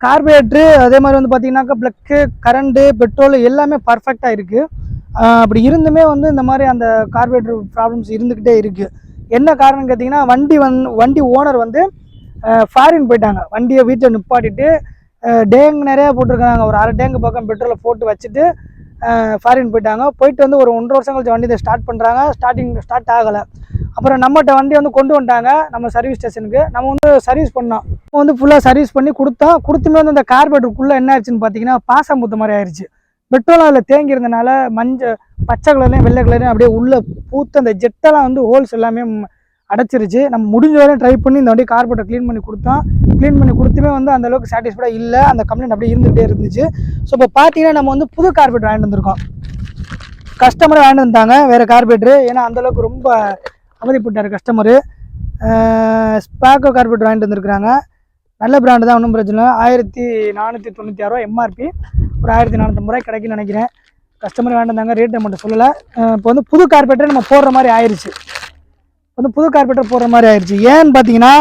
கார்பரேட்ரு அதே மாதிரி வந்து பார்த்தீங்கன்னாக்கா ப்ளக்கு கரண்ட்டு பெட்ரோல் எல்லாமே பர்ஃபெக்டாக இருக்குது அப்படி இருந்துமே வந்து இந்த மாதிரி அந்த கார்பரேட்ரு ப்ராப்ளம்ஸ் இருந்துக்கிட்டே இருக்குது என்ன காரணம் கேட்டிங்கன்னா வண்டி வந் வண்டி ஓனர் வந்து ஃபாரின் போயிட்டாங்க. வண்டியை வீட்டில் நிப்பாட்டிட்டு டேங்க் நிறையா போட்டிருக்காங்க ஒரு அரை டேங்கு பக்கம் பெட்ரோலை போட்டு வச்சுட்டு ஃபாரின் போயிட்டாங்க. போயிட்டு வந்து ஒரு ஒன்றரை வருஷம் கழிச்சு வண்டி இதை ஸ்டார்ட் பண்ணுறாங்க ஸ்டார்டிங் ஸ்டார்ட் ஆகலை. அப்புறம் நம்மகிட்ட வண்டி வந்து கொண்டு வந்துட்டாங்க. நம்ம சர்வீஸ் ஸ்டேஷனுக்கு நம்ம வந்து சர்வீஸ் பண்ணோம். வந்து ஃபுல்லாக சர்வீஸ் பண்ணி கொடுத்தோம். கொடுத்துமே வந்து அந்த கார்பரேட்டருக்குள்ளே என்ன ஆயிடுச்சுன்னு பார்த்தீங்கன்னா பாசம் பூத்த மாதிரி ஆயிடுச்சு பெட்ரோல் அதில் தேங்கி இருந்தனால மஞ்சள் பச்சை கலர்லையும் வெள்ளை கலர்லையும் அப்படியே உள்ளே பூத்து அந்த ஜெட்டெல்லாம் வந்து ஹோல்ஸ் எல்லாமே அடைச்சிருச்சு. நம்ம முடிஞ்ச வரையும் ட்ரை பண்ணி இந்த வண்டி கார்பெட்டை க்ளீன் பண்ணி கொடுத்தோம் க்ளீன் பண்ணி கொடுத்துமே வந்து அந்த அளவுக்கு சாட்டிஸ்ஃபைடாக இல்லை. அந்த கம்ப்ளைண்ட் அப்படியே இருந்துகிட்டே இருந்துச்சு. ஸோ இப்போ பார்த்தீங்கன்னா நம்ம வந்து புது கார்பெட் வாங்கிட்டு வந்திருக்கோம். கஸ்டமர் வாங்கிட்டு வந்தாங்க வேறு கார்பரேட்டர் ஏன்னா அந்தளவுக்கு ரொம்ப அவதிப்பட்டார் கஸ்டமரு ஸ்பாக்கோ கார்பெட் வாங்கிட்டு வந்திருக்கிறாங்க. நல்ல பிராண்டு தான் ஒன்றும் பிரச்சனை இல்லை. ஆயிரத்தி நானூற்றி தொண்ணூற்றி ஆறுரூவா எம்ஆர்பி ஒரு ஆயிரத்தி நானூற்றம்பது ரூபாய் கிடைக்குன்னு நினைக்கிறேன். கஸ்டமர் வாங்கிட்டு ரேட் மட்டும் சொல்லலை. இப்போ வந்து புது கார்பரேட்டர் நம்ம போடுற மாதிரி ஆயிடுச்சு வந்து புது கார்பெட்டர் போடுற மாதிரி ஆயிடுச்சு ஏன்னு பார்த்தீங்கன்னா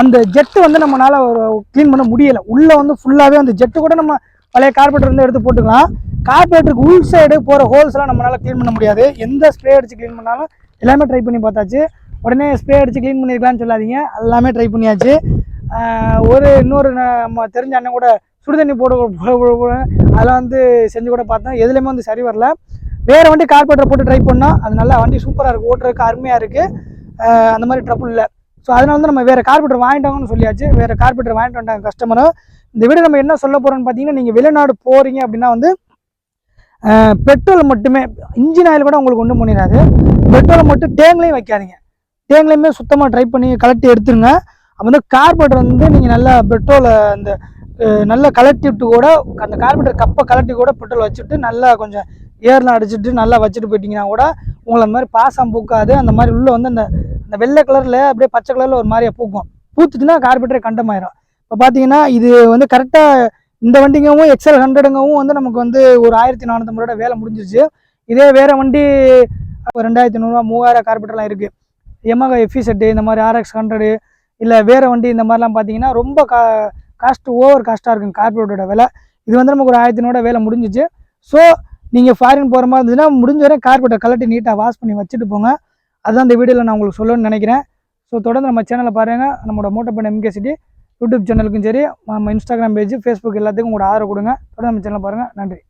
அந்த ஜெட்டு வந்து நம்மளால ஒரு க்ளீன் பண்ண முடியலை. உள்ளே வந்து ஃபுல்லாகவே அந்த ஜெட்டு கூட நம்ம பழைய கார்பெட்டர் வந்து எடுத்து போட்டுக்கலாம். கார்பெட்டருக்கு உள் சைடு போகிற ஹோல்ஸ்லாம் நம்மளால் க்ளீன் பண்ண முடியாது. எந்த ஸ்ப்ரே அடித்து க்ளீன் பண்ணாலும் எல்லாமே ட்ரை பண்ணி பார்த்தாச்சு. உடனே ஸ்ப்ரே அடித்து க்ளீன் பண்ணியிருக்கலாம்னு சொல்லாதீங்க. எல்லாமே ட்ரை பண்ணியாச்சு. ஒரு இன்னொரு நம்ம தெரிஞ்ச அண்ணன் கூட சுடுதண்ணி போட போட- அதெல்லாம் வந்து செஞ்சு கூட பார்த்தோம் எதுலேயுமே வந்து சரி வரல. வேறு வண்டி கார்பரேட்டர் போட்டு ட்ரை பண்ணோம். அது நல்லா வண்டி சூப்பராக இருக்குது ஓட்டுறதுக்கு அருமையாக இருக்குது அந்த மாதிரி ட்ரபுள் இல்லை. ஸோ அதனால வந்து நம்ம வேறு கார்பெட்டர் வாங்கிட்டாங்கன்னு சொல்லியாச்சு. வேறு கார்பெட்டர் வாங்கிட்டு வந்தாங்க கஸ்டமரும் இந்த வீடு நம்ம என்ன சொல்ல போகிறோம்னு பார்த்தீங்கன்னா நீங்கள் வெளிநாடு போகிறீங்க அப்படின்னா வந்து பெட்ரோல் மட்டுமே இன்ஜின் ஆயில் கூட உங்களுக்கு ஒன்றும் பண்ணிடாது. பெட்ரோலை மட்டும் டேங்க்லையும் வைக்காதீங்க. டேங்க்லையுமே சுத்தமாக ட்ரை பண்ணி கலட்டி எடுத்துருங்க. அப்போ வந்து கார்பெட்டர் வந்து நீங்கள் நல்லா பெட்ரோலை அந்த நல்லா கலட்டி விட்டு கூட அந்த கார்பெட்டர் கப்பை கலட்டி கூட பெட்ரோல் வச்சுட்டு நல்லா கொஞ்சம் ஏர்லாம் அடிச்சுட்டு நல்லா வச்சுட்டு போயிட்டீங்கன்னா கூட உங்களை அந்த மாதிரி பாசம் பூக்காது. அந்த மாதிரி உள்ளே வந்து அந்த அந்த வெள்ளை கலரில் அப்படியே பச்சை கலரில் ஒரு மாதிரியாக பூக்கும். பூத்துச்சுன்னா கார்பெட்டரே கண்டமாயிரும். இப்போ பார்த்தீங்கன்னா இது வந்து கரெக்டாக இந்த வண்டிங்கவும் எக்ஸல் ஹண்ட்ரடுங்கவும் வந்து நமக்கு வந்து ஒரு ஆயிரத்தி நானூற்றம்பது ரூபா வேலை முடிஞ்சிருச்சு. இதே வேறு வண்டி ரெண்டாயிரத்தி நூறுரூவா மூவாயிரம் கார்பெட்டர்லாம் இருக்குது எமகா எஃபி செட்டு இந்த மாதிரி ஆர்எக்ஸ் ஹண்ட்ரடு இல்லை வேறு வண்டி இந்த மாதிரிலாம் பார்த்தீங்கன்னா ரொம்ப கா காஸ்ட் ஓவர் காஸ்ட்டாக இருக்கும் கார்பரேட்டரோட விலை. இது வந்து நமக்கு ஒரு ஆயிரத்தி நூறுரூவா வேலை முடிஞ்சிச்சு. ஸோ நீங்கள் ஃபாரின் போகிற மாதிரி இருந்துச்சுன்னா முடிஞ்ச வரை கார்பரேட்டர் கலட்டி நீட்டாக வாஷ் பண்ணி வச்சுட்டு போங்க. அதுதான் இந்த வீடியோவில் நான் உங்களுக்கு சொல்லணும்னு நினைக்கிறேன். ஸோ தொடர்ந்து நம்ம சேனலை பாருங்கள் நம்மளோட மோட்டோ பண்ண எம்கே சிட்டி யூடியூப் சேனலுக்கும் சரி நம்ம இன்ஸ்டாகிராம் பேஜ் ஃபேஸ்புக் எல்லாத்துக்கும் உங்களோட ஆதரவு கொடுங்க. தொடர்ந்து நம்ம சேனலை பாருங்கள் நன்றி.